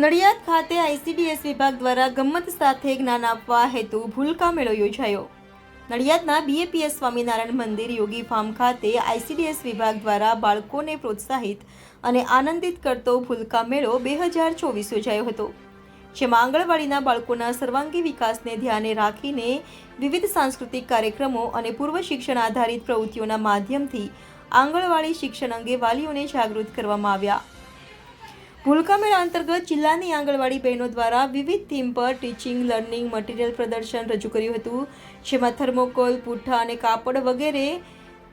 નડિયાદ ખાતે આઈસીડીએસ વિભાગ દ્વારા ગમ્મત સાથે જ્ઞાન આપવા હેતુ ભૂલકા મેળો યોજાયો. નડિયાદના બીએપીએસ સ્વામિનારાયણ મંદિર યોગી ફાર્મ ખાતે આઈસીડીએસ વિભાગ દ્વારા બાળકોને પ્રોત્સાહિત અને આનંદિત કરતો ભૂલકા મેળો બે હજાર ચોવીસ યોજાયો હતો. જેમાં આંગણવાડીના બાળકોના સર્વાંગી વિકાસને ધ્યાને રાખીને વિવિધ સાંસ્કૃતિક કાર્યક્રમો અને પૂર્વ શિક્ષણ આધારિત પ્રવૃત્તિઓના માધ્યમથી આંગણવાડી શિક્ષણ અંગે વાલીઓને જાગૃત કરવામાં આવ્યા. ભૂલકા મેળા અંતર્ગત જિલ્લાની આંગણવાડી બહેનો દ્વારા વિવિધ થીમ પર ટીચિંગ, લર્નિંગ, મટીરિયલ પ્રદર્શન રજૂ કર્યું હતું. જેમાં થર્મોકોલ, પૂઠા અને કાપડ વગેરે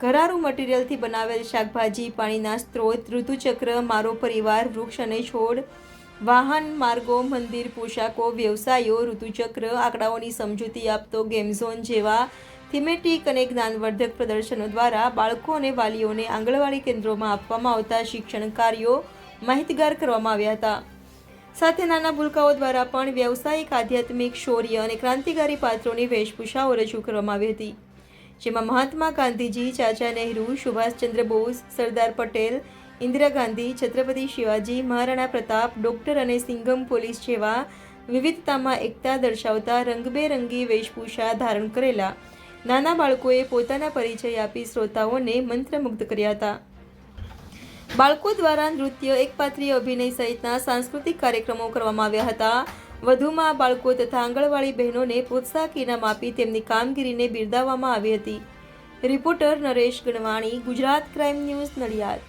ઘરારું મટીરિયલથી બનાવેલ શાકભાજી, પાણીના સ્ત્રોત, ઋતુચક્ર, મારો પરિવાર, વૃક્ષ અને છોડ, વાહન માર્ગો, મંદિર, પોશાકો, વ્યવસાયો, ઋતુચક્ર, આંકડાઓની સમજૂતી આપતો ગેમ ઝોન જેવા થીમેટિક અને જ્ઞાનવર્ધક પ્રદર્શનો દ્વારા બાળકો અને વાલીઓને આંગણવાડી કેન્દ્રોમાં આપવામાં આવતા શિક્ષણ કાર્યો માહિતગાર કરવામાં આવ્યા હતા. સાથે નાના ભૂલકાઓ દ્વારા પણ વ્યવસાયિક, આધ્યાત્મિક, શૌર્ય અને ક્રાંતિકારી પાત્રોની વેશભૂષાઓ રજૂ કરવામાં આવી હતી. જેમાં મહાત્મા ગાંધીજી, ચાચા નહેરુ, સુભાષચંદ્ર બોઝ, સરદાર પટેલ, ઇન્દિરા ગાંધી, છત્રપતિ શિવાજી, મહારાણા પ્રતાપ, ડોક્ટર અને સિંઘમ પોલીસ જેવા વિવિધતામાં એકતા દર્શાવતા રંગબેરંગી વેશભૂષા ધારણ કરેલા નાના બાળકોએ પોતાના પરિચય આપી શ્રોતાઓને મંત્રમુગ્ધ કર્યા હતા. બાળકો દ્વારા નૃત્ય એકપાત્રીય અભિનય સહિતના સાંસ્કૃતિક કાર્યક્રમો કરવામાં આવ્યા હતા. વધુમાં બાળકો તથા આંગણવાડી બહેનોને પ્રોત્સાહક ઇનામ આપી તેમની કામગીરીને બિરદાવવામાં આવી હતી. Reporter Naresh Ganvani, Gujarat crime news Nadiad.